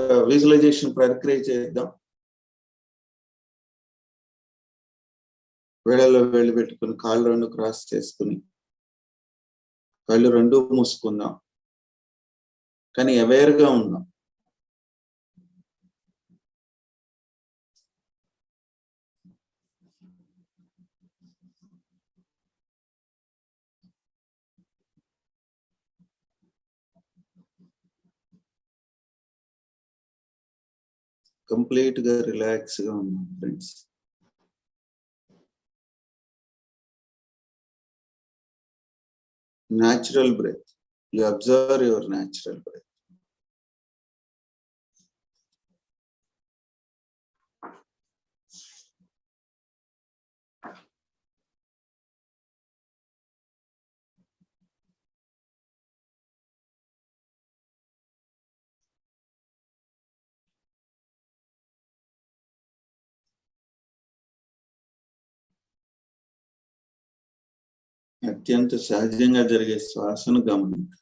Visualisation ప్రక్రియ చేద్దాం. వేళల్లో వేళ్ళు పెట్టుకుని కాళ్ళు రెండు క్రాస్ చేసుకుని కళ్ళు రెండు మూసుకుందాం. కానీ అవేర్గా గా ఉందాం. కంప్లీట్గా రిలాక్స్గా ఉన్నాం friends natural breath you observe your natural breath అత్యంత సహజంగా జరిగే శ్వాసను గమనించ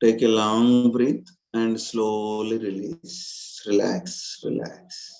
Take a long breath and slowly release. Relax, relax.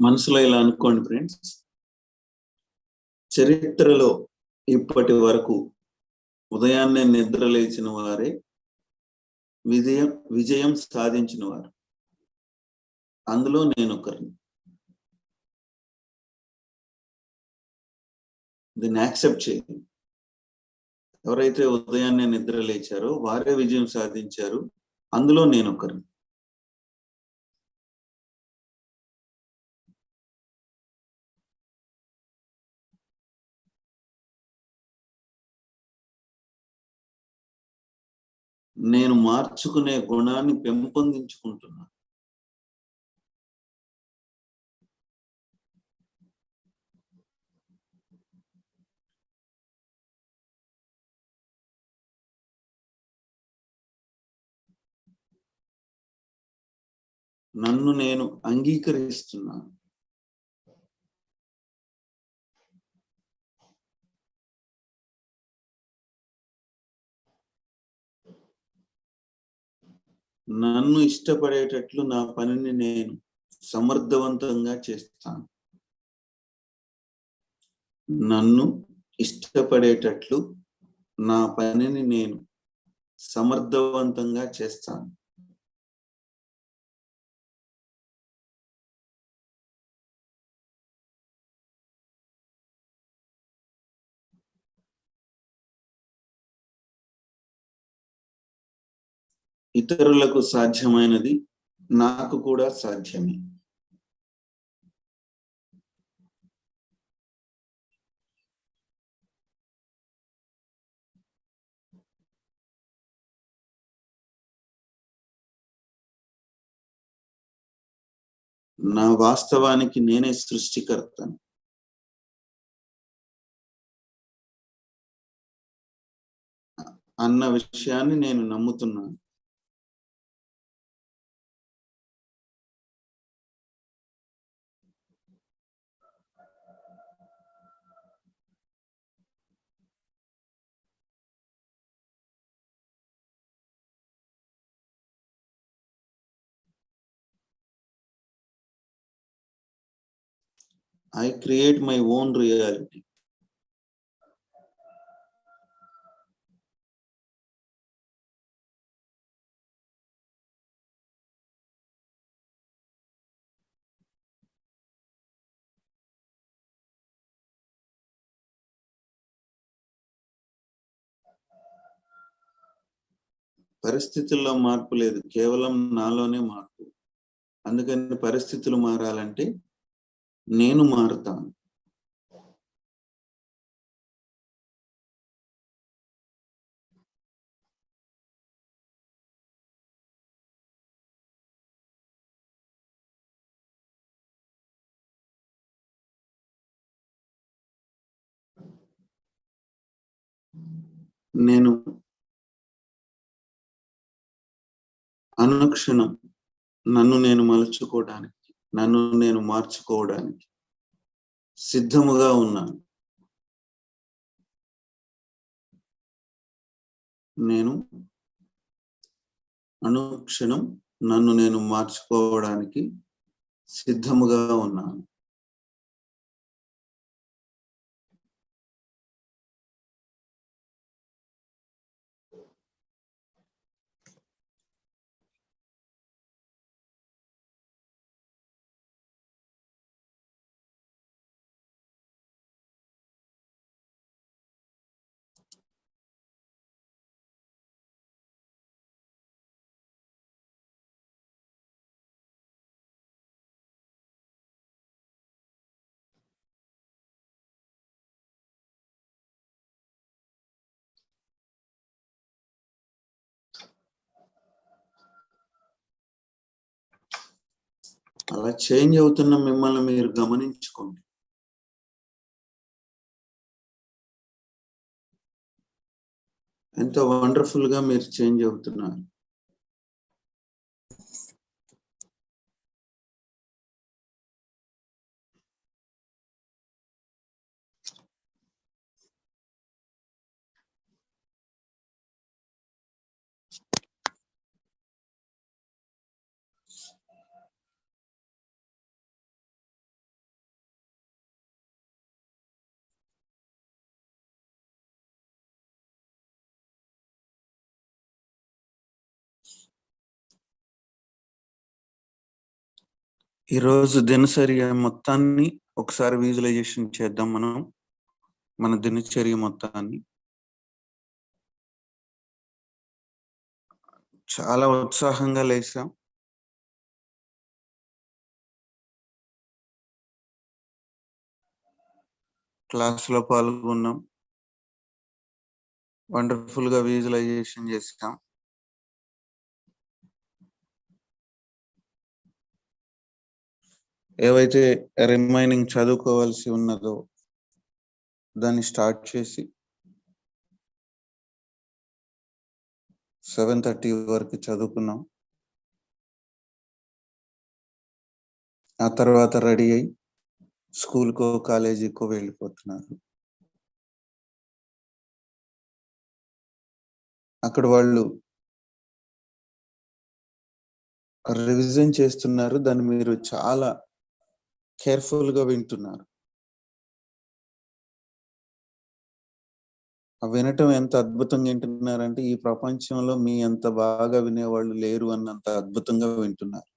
మనసులో ఇలా అనుకోండి ఫ్రెండ్స్ చరిత్రలో ఇప్పటి వరకు ఉదయాన్నే నిద్ర లేచిన వారే విజయం విజయం సాధించిన వారు. అందులో నేను ఒకరిని. దీన్ని యాక్సెప్ట్ చేయండి. ఎవరైతే ఉదయాన్నే నిద్ర లేచారో వారే విజయం సాధించారు అందులో నేను ఒకరిని. నేను మార్చుకునే గుణాన్ని పెంపొందించుకుంటున్నా. నన్ను నేను అంగీకరిస్తున్నాను. నన్ను ఇష్టపడేటట్లు నా పనిని నేను సమర్థవంతంగా చేస్తాను. నన్ను ఇష్టపడేటట్లు నా పనిని నేను సమర్థవంతంగా చేస్తాను. ఇతరులకు సాధ్యమైనది నాకు కూడా సాధ్యమే. నా వాస్తవానికి నేనే సృష్టికర్తను. అన్న విషయాన్ని నేను నమ్ముతున్నాను. I create my own reality. పరిస్థితుల్లో మార్పు లేదు కేవలం నాలోనే మార్పు అందుకని పరిస్థితులు మారాలంటే నేను మారుతాను. నేను అనుక్షణం నన్ను నేను మలుచుకోవడానికి నన్ను నేను మార్చుకోవడానికి సిద్ధముగా ఉన్నాను. నేను అనుక్షణం నన్ను నేను మార్చుకోవడానికి సిద్ధముగా ఉన్నాను. అలా చేంజ్ అవుతున్న మిమ్మల్ని మీరు గమనించుకోండి. ఎంతో వండర్ఫుల్గా మీరు చేంజ్ అవుతున్నారు. ఈరోజు దినచర్య మొత్తాన్ని ఒకసారి విజువలైజేషన్ చేద్దాం మనం మన దినచర్య మొత్తాన్ని. చాలా ఉత్సాహంగా లేసాం. క్లాస్లో పాల్గొన్నాం. వండర్ఫుల్గా విజువలైజేషన్ చేసాం. ఏవైతే రిమైనింగ్ చదువుకోవాల్సి ఉన్నదో దాన్ని స్టార్ట్ చేసి సెవెన్ థర్టీ వరకు చదువుకున్నాం. ఆ తర్వాత రెడీ అయి స్కూల్కో కాలేజీకో వెళ్ళిపోతున్నారు. అక్కడ వాళ్ళు రివిజన్ చేస్తున్నారు. దాన్ని మీరు చాలా కేర్ఫుల్గా వింటున్నారు. ఆ వినటం ఎంత అద్భుతంగా వింటున్నారంటే ఈ ప్రపంచంలో మీ అంత బాగా వినేవాళ్ళు లేరు అన్నంత అద్భుతంగా వింటున్నారు.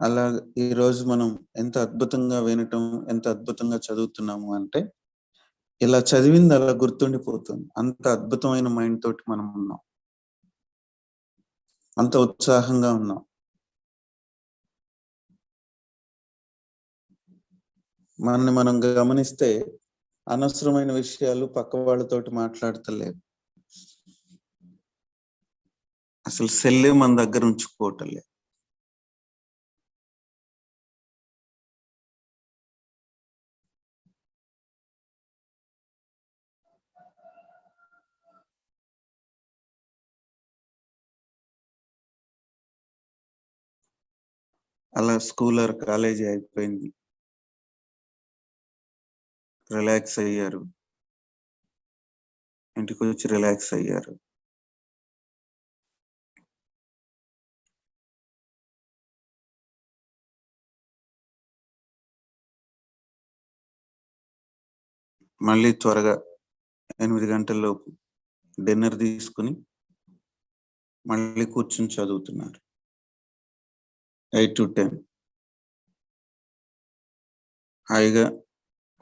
అలా ఈ రోజు మనం ఎంత అద్భుతంగా వినటం ఎంత అద్భుతంగా చదువుతున్నాము అంటే ఇలా చదివింది అలా గుర్తుండిపోతుంది. అంత అద్భుతమైన మైండ్ తోటి మనం ఉన్నాం. అంత ఉత్సాహంగా ఉన్నాం. మనని మనం గమనిస్తే అనవసరమైన విషయాలు పక్క వాళ్ళతోటి మాట్లాడతలేదు అసలు సెల్లే మన దగ్గర ఉంచుకోవటం లేదు. అలా స్కూల్ ఆర్ కాలేజీ అయిపోయింది. రిలాక్స్ అయ్యారు. ఇంటికి వచ్చి రిలాక్స్ అయ్యారు. మళ్ళీ త్వరగా ఎనిమిది గంటల లోపు డిన్నర్ తీసుకుని మళ్ళీ కూర్చుని చదువుతున్నారు. Eight to ten. హాయిగా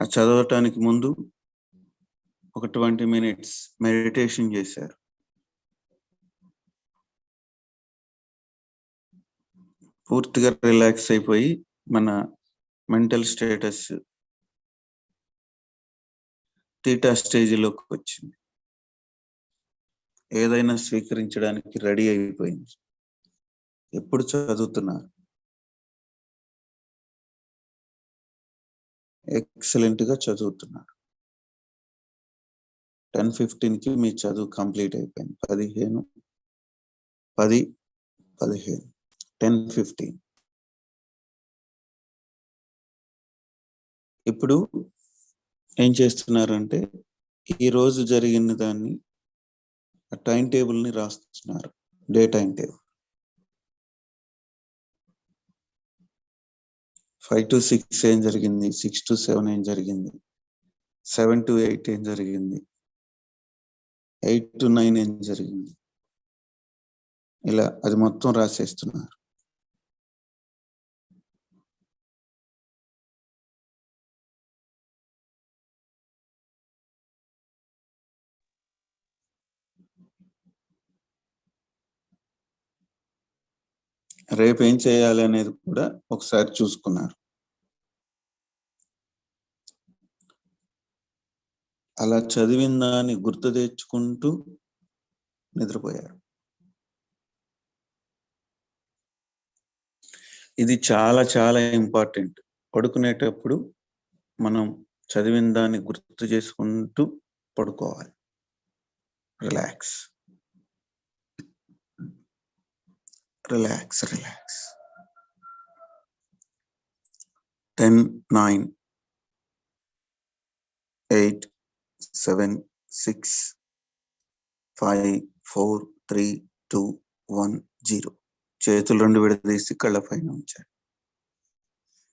ఆ చదవటానికి ముందు ఒక ట్వంటీ మినిట్స్ మెడిటేషన్ చేశారు. పూర్తిగా రిలాక్స్ అయిపోయి మన మెంటల్ స్టేటస్ తీటా స్టేజ్లోకి వచ్చింది. ఏదైనా స్వీకరించడానికి రెడీ అయిపోయింది. ఎప్పుడు చదువుతున్నారు? ఎక్సలెంట్గా చదువుతున్నారు. టెన్ ఫిఫ్టీన్కి మీ చదువు కంప్లీట్ అయిపోయింది. పదిహేను పది పదిహేను టెన్ ఫిఫ్టీన్. ఇప్పుడు ఏం చేస్తున్నారంటే ఈ రోజు జరిగిన దాన్ని టైం టేబుల్ని రాస్తున్నారు. Day time table. Five to six ఏం జరిగింది? సిక్స్ టు సెవెన్ ఏం జరిగింది? సెవెన్ టు ఎయిట్ ఏం జరిగింది? ఎయిట్ టు నైన్ ఏం జరిగింది? ఇలా అది మొత్తం రాసేస్తున్నారు. రేపు ఏం చేయాలి అనేది కూడా ఒకసారి చూసుకున్నారు. అలా చదివిన దాన్ని గుర్తు తెచ్చుకుంటూ నిద్రపోయారు. ఇది చాలా చాలా ఇంపార్టెంట్. పడుకునేటప్పుడు మనం చదివిన దాన్ని గుర్తు చేసుకుంటూ పడుకోవాలి. Relax. Relax relax ten nine eight seven six five four three two one zero చేతులు రెండు విడదీసి కళ్ళ పైన ఉంచారు